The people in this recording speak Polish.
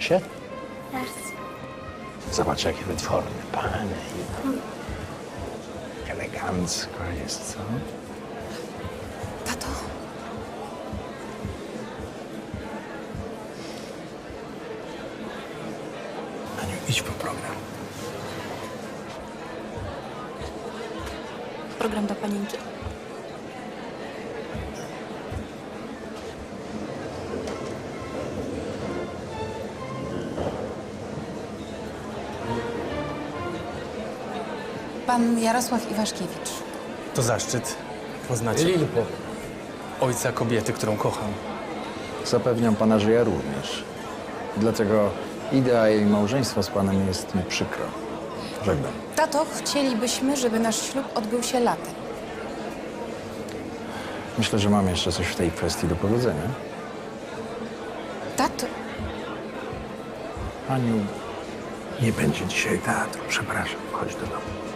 się? Bardzo. Zobacz, jakie wytworne panie. Elegancko jest, co? Tato, Aniu, idź po program. program do panienki? Pan Jarosław Iwaszkiewicz. To zaszczyt poznać Lilpo. ojca kobiety, którą kocham. Zapewniam pana, że ja również. Dlatego idea jej małżeństwa z panem jest mi przykra. Żegnam. Tato, chcielibyśmy, żeby nasz ślub odbył się latem. Myślę, że mam jeszcze coś w tej kwestii do powiedzenia. Tato, Aniu, Nie będzie dzisiaj teatru, przepraszam. Chodź do domu.